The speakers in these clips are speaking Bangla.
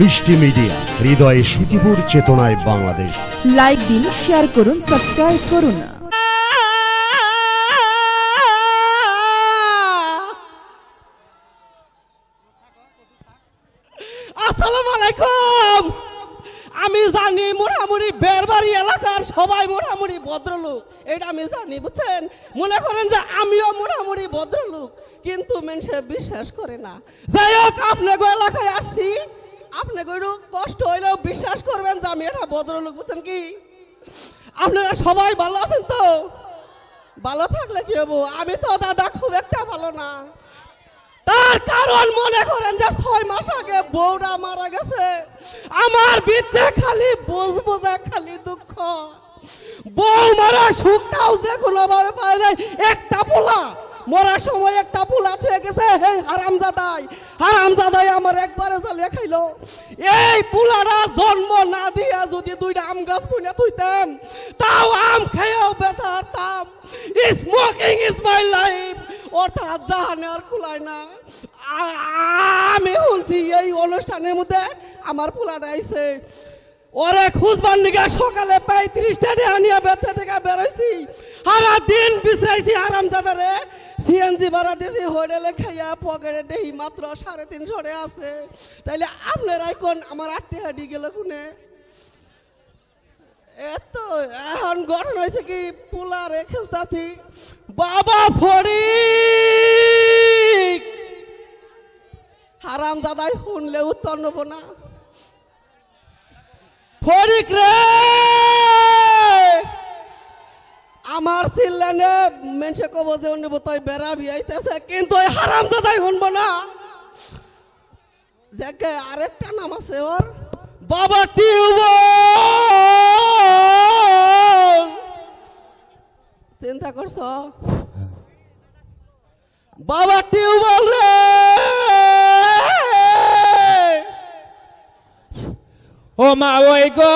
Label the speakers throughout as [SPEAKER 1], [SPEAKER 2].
[SPEAKER 1] মিষ্টি মিডিয়া হৃদয়ে সুখীপুর চেতনায় বাংলাদেশ।
[SPEAKER 2] লাইক দিন শেয়ার করুন সাবস্ক্রাইব করুন।
[SPEAKER 3] আসসালামু আলাইকুম। আমি জানি মোটামুটি বেরবাড়ি এলাকার সবাই মোটামুটি ভদ্রলোক। এটা আমি জানি বুঝছেন? মনে করেন যে আমিও মোটামুটি ভদ্রলোক কিন্তু মানুষে বিশ্বাস করে না। যাই হোক আপনাকে এলাকায় আসছি। আপনাকে একটু কষ্ট হইলেও বিশ্বাস করবেন যে আমি এটা ভদ্রলোক, বুঝছেন কি? আপনারা সবাই ভালো আছেন তো? ভালো থাকলে কি হব? আমি তো দাদা খুব একটা ভালো না। তার কারণ মনে করেন যে ছয় মাস আগে বউরা মারা গেছে। আমার বিদ্যে খালি বোঝ বোঝা খালি দুঃখ। বউ মারা সুখটাও যে কোনো ভাবে পায় নাই। একটা পোলা, মরার সময় একটা পোলা থেকে গেছে হে হারামজাদাই। হারামজাদাই আমার একবারে জ্বালিয়ে খাইলো। এই পুলারা জন্ম না দিয়া যদি দুইটা আম গাছ বুনে তুইতাম তাও আম খেয়েও বেচারতাম স্মোকিং ইজ মাই লাইফ অর্থাৎ জাহানে আর খুলায় না। আমি শুনছি এই অনুষ্ঠানের মধ্যে আমার পোলাটা আইছে। ওরে খুঁজবার নিগা সকালে পঁয়ত্রিশটা আনিয়া ব্যথা থেকে বেরোইছি। সারা দিন বিশ্রাইছি আরাম দাদারে সিএনজি ভাড়া দিয়েছি হোটেলে খাইয়া পকেটে দেহি মাত্র সাড়ে তিনশো টাকা আছে। তাইলে আপনারাই কোন আমার আটটি হাডি গেল কোনে? এত, এখন গঠন হয়েছে কি পোলারে খুঁজতাছি। বাবা ফড়ি হারাম দাদাই শুনলে উত্তর নেব না। ফরিক রে আমার চিল্লানে মেনসে কব যে অন্য তই বেড়া বিয়াইতেছে কিন্তু ওই হারাম দাদাই শুনব না। যাকে আরেকটা নাম আছে ওর বাবা টিউব চিন্তা করছ? বাবা টিউবল রে
[SPEAKER 4] ও মা ওই গো।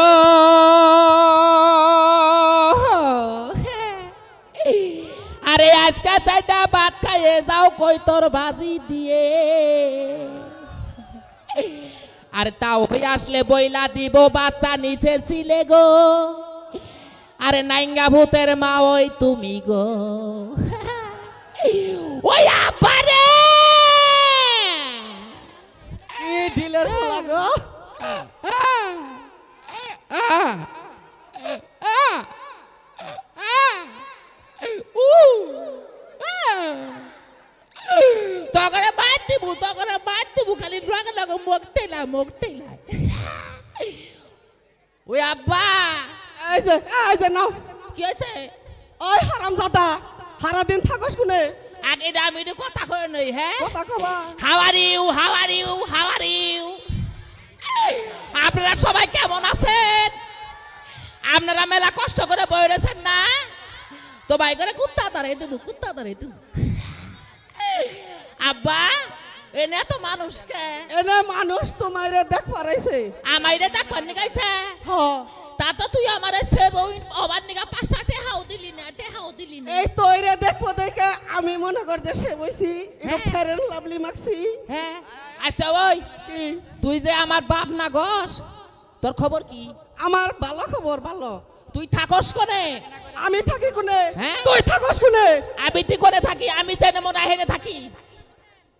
[SPEAKER 4] আরে আজকে চাইটা ভাত খাইয়ে যাও কই তোর ভাজি দিয়ে। আর তাও আসলে বইলা দিব বাচ্চা নিচে ছিলে গো। আরে নাইঙ্গা ভূতের মা ওই তুমি গো। ওই আপারে
[SPEAKER 3] ঢিলের গো?
[SPEAKER 4] তগরে বাদ দিব তগরে বাদ দিব খালি রঙ লগ মুখ টেলা মুখ টেলা ওই আব্বা
[SPEAKER 3] নাও।
[SPEAKER 4] কি হয়েছে?
[SPEAKER 3] ওই হারাম জাদা সারা দিন থাকস কোনে?
[SPEAKER 4] আগে আমি কথা কয়ে নই হ্যাঁ?
[SPEAKER 3] কথা কবা।
[SPEAKER 4] হাউ আর ইউ আপনারা সবাই কেমন আছেন? আপনারা মেলা কষ্ট করে বই রয়েছেন না? তো ভাই করে কুত্তা দাঁড়াই দেবো কুত্তা দাঁড়াই দেবো আব্বা এনে তো মানুষকে।
[SPEAKER 3] এনে মানুষ তোমারে দেখ পারাইছে
[SPEAKER 4] আমাইরে দেখ পান্নি গাইছে
[SPEAKER 3] হ
[SPEAKER 4] তা তো তুই আমারে সেবই অবার নিগা পাঁচটা টেহাও দিলি না টেহাও দিলি না।
[SPEAKER 3] এই তৈরে দেখব দেখে আমি মনে করতে সে বইছি একটু
[SPEAKER 4] হ্যাঁ।
[SPEAKER 3] ফেরেন লাভলি মাখছি।
[SPEAKER 4] হ্যাঁ। আচ্ছা ওই তুই যে আমার বাপ না গস তোর খবর কি?
[SPEAKER 3] আমার ভালো খবর ভালো।
[SPEAKER 4] তুই থাকস কোনে?
[SPEAKER 3] আমি থাকি কোনে?
[SPEAKER 4] হ্যাঁ?
[SPEAKER 3] তুই থাকস কোনে?
[SPEAKER 4] আমি তুই করে থাকি? আমি জেনে মনে হেনে থাকি।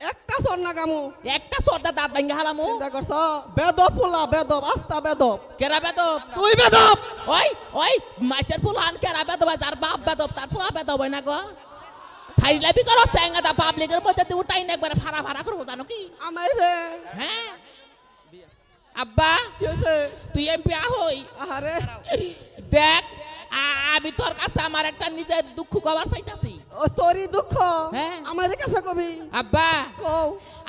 [SPEAKER 3] একটা সর না গামু।
[SPEAKER 4] একটা সর্দা দাঁত ভাঙ্গা হালামু
[SPEAKER 3] চিন্তা করছ? বেদব পোলা বেদব আস্তা বেদব।
[SPEAKER 4] কেরা বেদব?
[SPEAKER 3] তুই বেদব!
[SPEAKER 4] ওই ওই মাস্টার পুলান কেরা বেদব? যার বাপ বেদব তার পুলা বেদব হয় না গো। ফাইলাবি করো চেঙ্গা দা পাবলিকের মধ্যে তুই উঠাই না একবার ভাড়া ভাড়া করব জানো কি?
[SPEAKER 3] আমায় রে।
[SPEAKER 4] হ্যাঁ। আব্বা তুই এমপি হই?
[SPEAKER 3] আহারে।
[SPEAKER 4] দেখ আমি তোর কাছে আমার একটা নিজের দুঃখ কবার চাইতাছি।
[SPEAKER 3] ও তোরই দুঃখ।
[SPEAKER 4] হ্যাঁ।
[SPEAKER 3] আমার কাছে কবি।
[SPEAKER 4] আব্বা
[SPEAKER 3] কও।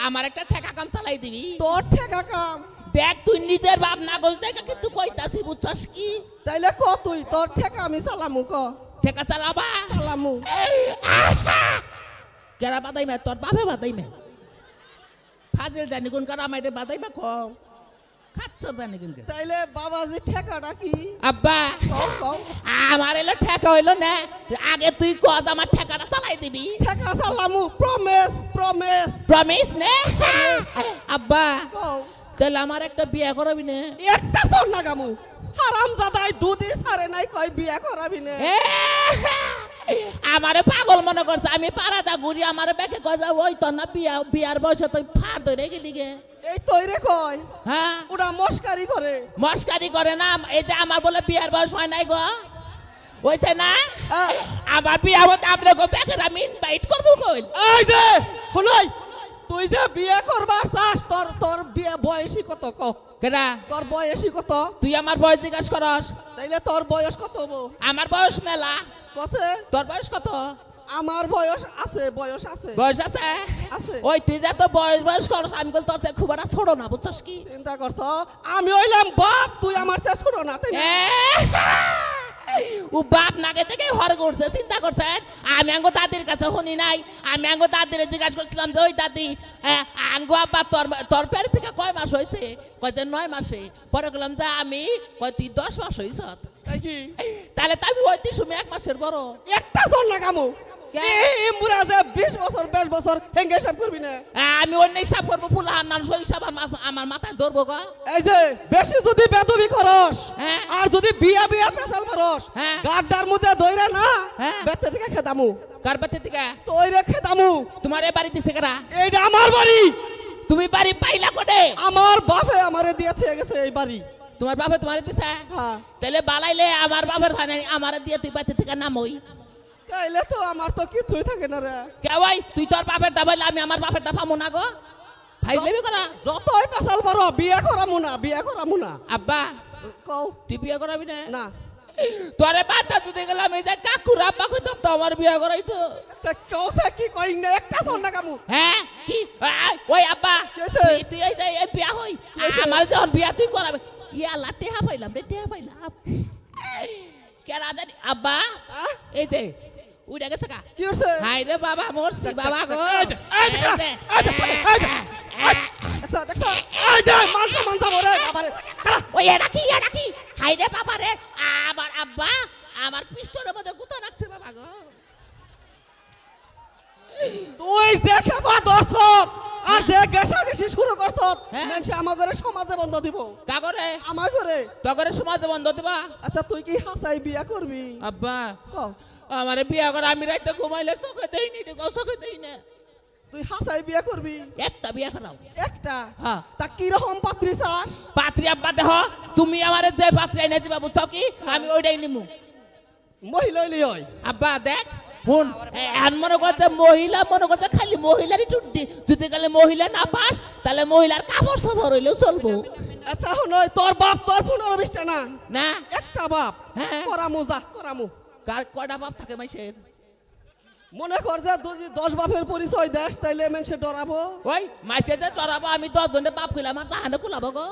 [SPEAKER 4] আমার একটা ঠেকা কাম চালাই দিবি।
[SPEAKER 3] তোর ঠেকা কাম।
[SPEAKER 4] দেখ তুই নিজের বাপ না গোল দেখে কিন্তু কইতাছি বুঝছস কি?
[SPEAKER 3] তাইলে ক তুই? তোর ঠেকা আমি চালামু ক।
[SPEAKER 4] ঠেকা চালাবা?
[SPEAKER 3] চালামু।
[SPEAKER 4] কেরা বাদাই মে তোর বাপে বাদাই মে ফাজিল জানি কোন কারা মাইরে বাদাই মে কম খাচ্ছ
[SPEAKER 3] তাইলে ঠেকাটা কি?
[SPEAKER 4] আব্বা আমার এলো ঠেকা হইল না। আগে তুই কজ আমার ঠেকাটা চালাই দিবি।
[SPEAKER 3] ঠেকা চালামু প্রমেস প্রমেস
[SPEAKER 4] প্রমিস নে? আব্বা তাহলে আমার একটা বিয়ে করাবি না।
[SPEAKER 3] একটা চল না গামু। হারাম দাদাই দুধই সারে নাই কয় বিয়া করাবি না।
[SPEAKER 4] আমারে পাগল মনে করছে আমি পাড়াটা ঘুরি আমারে ব্যাকে যে ওই তো না বিয়া বিয়ার বয়সে তুই ফার ধরে গেলি গে।
[SPEAKER 3] এই তৈরে কয়
[SPEAKER 4] হ্যাঁ?
[SPEAKER 3] ওরা মস্কারি করে।
[SPEAKER 4] মস্কারি করে না এই যে আমার বলে বিয়ার বয়স হয় নাই গো। হয়েছে না? আমার বিয়া হতে আপনাকে ব্যাকে আমি ইনভাইট করব কইল
[SPEAKER 3] এই যে শুনই তুই যে বিয়ে করবার চাস তোর তোর বিয়ে বয়সী কত ক?
[SPEAKER 4] কেনা
[SPEAKER 3] তোর বয়সী কত?
[SPEAKER 4] তুই আমার বয়স জিজ্ঞাসা করস।
[SPEAKER 3] তাইলে তোর বয়স কত হব
[SPEAKER 4] আমার বয়স মেলা।
[SPEAKER 3] কসে?
[SPEAKER 4] তোর বয়স কত?
[SPEAKER 3] আমার বয়স আছে বয়স আছে।
[SPEAKER 4] বয়স আছে?
[SPEAKER 3] আছে।
[SPEAKER 4] ওই তুই যে তো বয়স বয়স করস আমি বল তোর খুব একটা ছোট না বুঝছস কি?
[SPEAKER 3] চিন্তা করছ? আমি হইলাম বাপ তুই আমার চেয়ে ছোট না তাই
[SPEAKER 4] ও বাপ নাকে থেকে হর করছে চিন্তা করছেন আমি আঙ্গো দাদির কাছে শুনি নাই আমি আঙ্গো দাদির জিজ্ঞাসা করছিলাম যে ওই দাদি আঙ্গো আব্বা তোর তোর পেট থেকে কয় মাস হয়েছে কয় যে নয় মাসে। পরে গেলাম যে আমি কয় তুই দশ মাস হয়েছ
[SPEAKER 3] তাই কি?
[SPEAKER 4] তাহলে তো আমি ওই সময় এক মাসের বড়।
[SPEAKER 3] একটা জল না এই বিশ বছর বিশ বছর হেঙ্গে সব করবি না?
[SPEAKER 4] আমি অন্য হিসাব করব ফুল হান্নান সই হিসাব আমার- মাথায় ধরবো গো।
[SPEAKER 3] এই যে বেশি যদি বেদবি করস
[SPEAKER 4] হ্যাঁ।
[SPEAKER 3] আর যদি বিয়া বিয়া পেশাল করস
[SPEAKER 4] হ্যাঁ।
[SPEAKER 3] গাড্ডার মধ্যে দইরা না
[SPEAKER 4] হ্যাঁ।
[SPEAKER 3] বেতে থেকে খেদামু।
[SPEAKER 4] কার বাড়ি থেকে
[SPEAKER 3] তৈরে খেদামু।
[SPEAKER 4] তোমার এ বাড়ি দিছে কেরা?
[SPEAKER 3] এইটা আমার বাড়ি।
[SPEAKER 4] তুমি বাড়ি পাইলা কোটে?
[SPEAKER 3] আমার বাপে আমারে দিয়ে থেকে গেছে এই বাড়ি।
[SPEAKER 4] তোমার বাপে তোমার দিছে? তাহলে বালাইলে আমার বাপের ভাই আমার দিয়ে তুই বাড়ি থেকে নামই।
[SPEAKER 3] তাইলে তো আমার তো কিছুই থাকে না রে।
[SPEAKER 4] কেওয়াই তুই তোর বাপের দাবাইলে আমি আমার বাপের দা না গো। ভাই লেবি করা।
[SPEAKER 3] যতই পেশাল পারো বিয়া করামু না বিয়া করামু না
[SPEAKER 4] আব্বা
[SPEAKER 3] কও।
[SPEAKER 4] তুই বিয়ে করাবি না?
[SPEAKER 3] না।
[SPEAKER 4] তোরে বাচ্চা তুই গেলাম এই যে কাকুর আব্বা কইতাম তো আমার বিয়ে করাইতো
[SPEAKER 3] সে কেউ সে কি কই না একটা শোন না কামু।
[SPEAKER 4] হ্যাঁ কি? ওই আব্বা
[SPEAKER 3] কি?
[SPEAKER 4] তুই এই যে এই বিয়া হই। আমার যখন বিয়া তুই করাবে। ইয়া আল্লাহ টেহা পাইলাম রে টেহা পাইলাম। কে রাজানি? আব্বা? এই যে উইটা গেছে কা
[SPEAKER 3] কি হচ্ছে?
[SPEAKER 4] হাই রে বাবা মরছি বাবা গো। ওই কি কি হাই রে বাবা রে আমার আব্বা আমার পিস্তলের মধ্যে গুতা রাখছে বাবা গো।
[SPEAKER 3] তুই দর্শক আর যে গেসা গেসি শুরু করছ
[SPEAKER 4] হ্যাঁ।
[SPEAKER 3] মানুষ সমাজে বন্ধ দিব।
[SPEAKER 4] কাগরে
[SPEAKER 3] আমার ঘরে?
[SPEAKER 4] তগরে সমাজ বন্ধ দিবা?
[SPEAKER 3] আচ্ছা তুই কি হাসাই বিয়া করবি?
[SPEAKER 4] আব্বা আমারে বিয়া করে আমি রাইতে ঘুমাইলে চোখে দেই নি চোখে দেই না
[SPEAKER 3] তুই হাসাই বিয়া করবি?
[SPEAKER 4] একটা বিয়া করাও।
[SPEAKER 3] একটা?
[SPEAKER 4] হ্যাঁ।
[SPEAKER 3] তা কীরকম পাত্রী চাস?
[SPEAKER 4] পাত্রী আব্বা দেহ তুমি আমারে যে পাত্রী এনে দিবা বুঝছ কি? আমি ওইটাই নিমু।
[SPEAKER 3] মহিলা হইলি হয়।
[SPEAKER 4] আব্বা দেখ শুন এখন মনে করছে মহিলা মনে করছে খালি মহিলারই টুটি যদি গেলে মহিলা না পাস তাহলে মহিলার কাপড় সবর হইলেও চলবো।
[SPEAKER 3] আচ্ছা হন তোর বাপ তোর পনেরো বিশটা না?
[SPEAKER 4] না।
[SPEAKER 3] একটা বাপ?
[SPEAKER 4] হ্যাঁ।
[SPEAKER 3] করামু যা করামু।
[SPEAKER 4] কার কয়টা বাপ থাকে মাইসের?
[SPEAKER 3] মনে কর যে দশ বাপের পরিচয় দেশ তাইলে মানুষে ডরাবো।
[SPEAKER 4] ওই মাইসে যে তোরাবো আমি দশ জনের বাপ খুলে আমার জাহানে খুলাবো গো।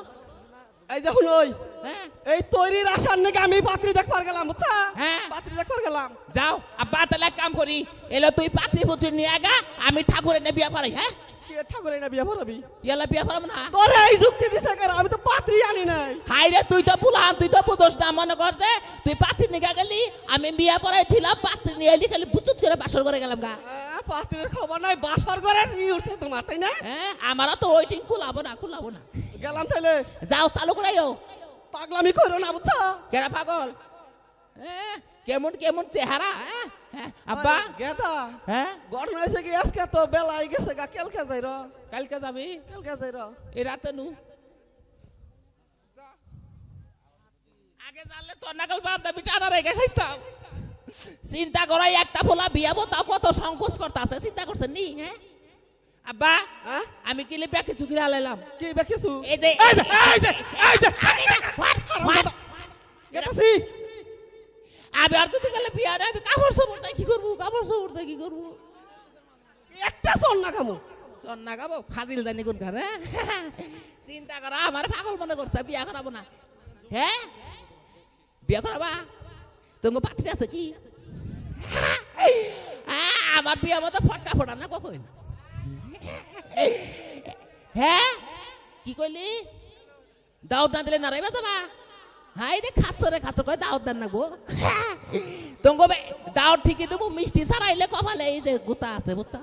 [SPEAKER 3] এই যে শুনই
[SPEAKER 4] হ্যাঁ।
[SPEAKER 3] এই তৈরির আসার নাকি আমি পাত্রী দেখবার গেলাম বুঝছা?
[SPEAKER 4] হ্যাঁ।
[SPEAKER 3] পাত্রী দেখবার গেলাম।
[SPEAKER 4] যাও আব্বা তাহলে এক কাম করি এলো তুই পাত্রী পুত্রী নিয়ে আগা আমি ঠাকুরের নে বিয়া পারাই হ্যাঁ?
[SPEAKER 3] ঠাকুরে না বিয়া ভরাবি?
[SPEAKER 4] ইয়ালা বিয়া পারাম না।
[SPEAKER 3] তোরে এই যুক্তি দিছে কেন? আমি তো পাত্রী আনি নাই।
[SPEAKER 4] হাই রে তুই তো পুলান তুই তো বুঝোস না মনে করতে তুই পাত্রী নিয়ে গেলি আমি বিয়া পড়াই ছিলাম পাত্রী নিয়ে এলি খালি বুচুত করে বাসর করে গেলাম গা।
[SPEAKER 3] হ্যাঁ, পাত্রীর খবর নাই বাসর করে ই উঠছে তোমার তাই না?
[SPEAKER 4] হ্যাঁ আমারও তো ওইটিং খুলাবো না খুলাবো না।
[SPEAKER 3] গেলাম তাইলে।
[SPEAKER 4] যাও চালু করাইও
[SPEAKER 3] পাগলামি করো না বুঝছা?
[SPEAKER 4] কেরা পাগল? হ্যাঁ, কেমন কেমন চেহারা হ্যাঁ? হ্যাঁ, আব্বা
[SPEAKER 3] গেদা
[SPEAKER 4] হ্যাঁ
[SPEAKER 3] গরম হয়েছে কি আজকে তো বেলা বেলাই গেছে গা কেলকে যাই র
[SPEAKER 4] কালকে যাবি
[SPEAKER 3] কেলকে যাই র
[SPEAKER 4] এই রাতে নু আগে জানলে তোর নাকাল বাপ দাবি টানা রেখে খাইতাম চিন্তা করাই একটা ফোলা বিয়াবো তাও কত সংকোচ করতে আছে চিন্তা করছেন নি হ্যাঁ আব্বা
[SPEAKER 3] হ্যাঁ
[SPEAKER 4] আমি কিলে প্যাকে চুকিরে হালাইলাম
[SPEAKER 3] কি বেকিছু
[SPEAKER 4] এই যে
[SPEAKER 3] এই যে এই যে এই যে
[SPEAKER 4] আমি আর যদি গেলে বিয়া আমি কাপড় সাপড়টা কি করব? কাপড় সাপড়টা কি করব?
[SPEAKER 3] একটা চল না কামু
[SPEAKER 4] চন্না গাবো ফাজিল জানি কোন ঘরে চিন্তা করা আমার পাগল মনে করছে বিয়া করাবো না। হ্যাঁ? বিয়া করাবা? তোমার পাত্রী আছে কি? আ, আমার বিয়া মতো ফটকা ফোটা না কখন? হ্যাঁ? কি কইলি? দাউদ না দিলে নারাইবা যাবা? হাই রে খাচ্ছ রে খাচ্ছ কয় দাউদ দেন না গো? তোমাকে দাউদ ঠিকই দেবো, মিষ্টি ছাড়াইলে কপালে এই যে গোতা আছে বুঝছ